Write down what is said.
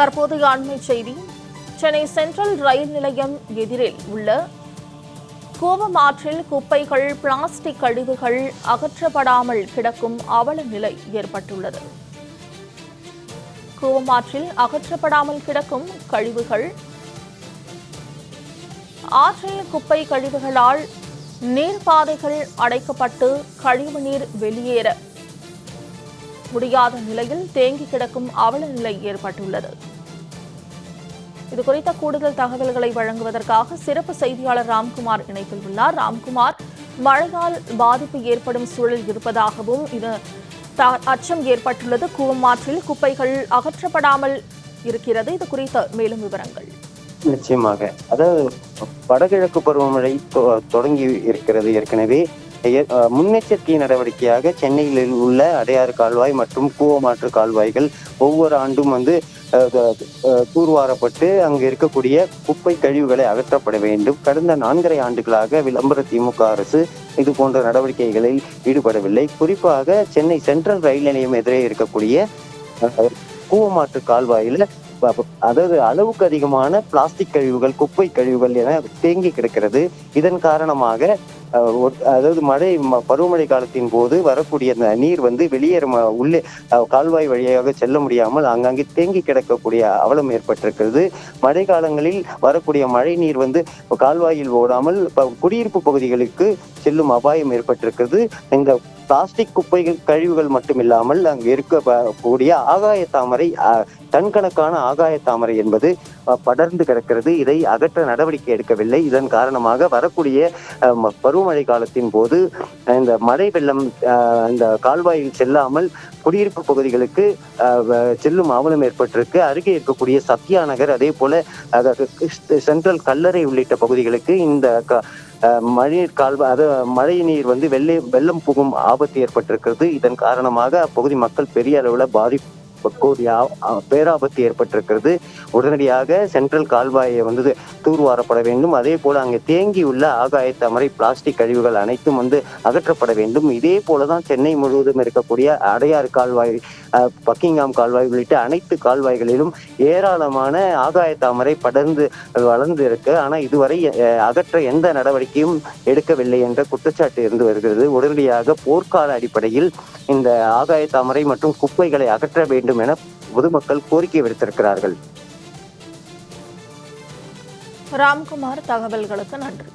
தற்போதைய அண்மை செய்தி. சென்னை சென்ட்ரல் ரயில் நிலையம் எதிரில் உள்ள கோவம் ஆற்றில் குப்பைகள் பிளாஸ்டிக் கழிவுகள் அகற்றப்படாமல் கிடக்கும் அவல நிலை ஏற்பட்டுள்ளது. கோவம் ஆற்றில் அகற்றப்படாமல் கிடக்கும் கழிவுகள். ஆற்றில் குப்பை கழிவுகளால் நீர்ப்பாதைகள் அடைக்கப்பட்டு கழிவுநீர் வெளியேற முடியாத நிலையில் தேங்கி கிடக்கும் அவல நிலை ஏற்பட்டுள்ளது. இது குறித்த கூடுதல் தகவல்களை வழங்குவதற்காக சிறப்பு செய்தியாளர் ராம்குமார் இணைப்பில் உள்ளார். ராம்குமார் மழையால் பாதிப்பு ஏற்படும் சூழல் இருப்பதாகவும் இது த- அச்சம் ஏற்பட்டுள்ளது. கூவமாற்றில் குப்பைகள் அகற்றப்படாமல் இருக்கிறது. இது குறித்த மேலும் விவரங்கள். நிச்சயமாக. அதாவது வடகிழக்கு பருவமழை தொ- தொடங்கி இருக்கிறது ஏற்கனவே. முன்னெச்சரிக்கை நடவடிக்கையாக சென்னையில் உள்ள அடையாறு கால்வாய் மற்றும் கூவமாற்று கால்வாய்கள் ஒவ்வொரு ஆண்டும் வந்து தூர்வாரப்பட்டு அங்கு இருக்கக்கூடிய குப்பை கழிவுகளை அகற்றப்பட வேண்டும். கடந்த நான்கரை ஆண்டுகளாக விளம்பர திமுக அரசு இது போன்ற நடவடிக்கைகளில் ஈடுபடவில்லை. குறிப்பாக சென்னை சென்ட்ரல் ரயில் நிலையம் எதிரே இருக்கக்கூடிய கூவமாற்று கால்வாயில் அதாவது அளவுக்கு அதிகமான பிளாஸ்டிக் கழிவுகள் குப்பை கழிவுகள் என தேங்கி கிடக்கிறது. இதன் காரணமாக அதாவது மழை ம- பருவமழை காலத்தின் போது வரக்கூடிய அந்த நீர் வந்து வெளியேற உள்ளே கால்வாய் வழியாக செல்ல முடியாமல் அங்கங்கே தேங்கி கிடக்கக்கூடிய அவலம் ஏற்பட்டிருக்கிறது. மழை காலங்களில் வரக்கூடிய மழை நீர் வந்து கால்வாயில் ஓடாமல் குடியிருப்பு பகுதிகளுக்கு செல்லும் அபாயம் ஏற்பட்டிருக்கிறது. இந்த பிளாஸ்டிக் குப்பைகள் கழிவுகள் மட்டுமில்லாமல் அங்கு இருக்கக்கூடிய ஆகாய தாமரை அஹ், ஆகாய தாமரை என்பது படர்ந்து கிடக்கிறது. இதை அகற்ற நடவடிக்கை எடுக்கவில்லை. இதன் காரணமாக வரக்கூடிய ம- பருவமழை காலத்தின் போது இந்த மழை வெள்ளம் இந்த கால்வாயில் செல்லாமல் குடியிருப்பு பகுதிகளுக்கு செல்லும் அவலம் ஏற்பட்டிருக்கு. அருகே இருக்கக்கூடிய சத்யா நகர் அதே போல சென்ட்ரல் கல்லறை உள்ளிட்ட பகுதிகளுக்கு இந்த க- மழைநீர் கால்வாய் அது மழை நீர் வந்து வெள்ளை வெள்ளம் புகும் ஆபத்து ஏற்பட்டிருக்கிறது. இதன் காரணமாக அப்பகுதி மக்கள் பெரிய அளவில் பாதிப்பு கூடிய பேராபத்து ஏற்பட்டிருக்கிறது. உடனடியாக சென்ட்ரல் கால்வாயை வந்து தூர்வாரப்பட வேண்டும். அதே போல அங்கே தேங்கியுள்ள ஆகாய தாமரை பிளாஸ்டிக் கழிவுகள் அனைத்தும் வந்து அகற்றப்பட வேண்டும். இதே போலதான் சென்னை முழுவதும் இருக்கக்கூடிய அடையாறு கால்வாய் பக்கிங்காம் கால்வாய் உள்ளிட்ட அனைத்து கால்வாய்களிலும் ஏராளமான ஆகாய தாமரை படர்ந்து வளர்ந்து இருக்கு ஆனா இதுவரை அஹ், அகற்ற எந்த நடவடிக்கையும் எடுக்கவில்லை என்ற குற்றச்சாட்டு இருந்து வருகிறது. உடனடியாக போர்க்கால அடிப்படையில் இந்த ஆகாய தாமரை மற்றும் குப்பைகளை அகற்ற வேண்டும் வேண்டும் என பொதுமக்கள் கோரிக்கை விடுத்திருக்கிறார்கள். ராம்குமார் தகவல்களுக்கு நன்றி.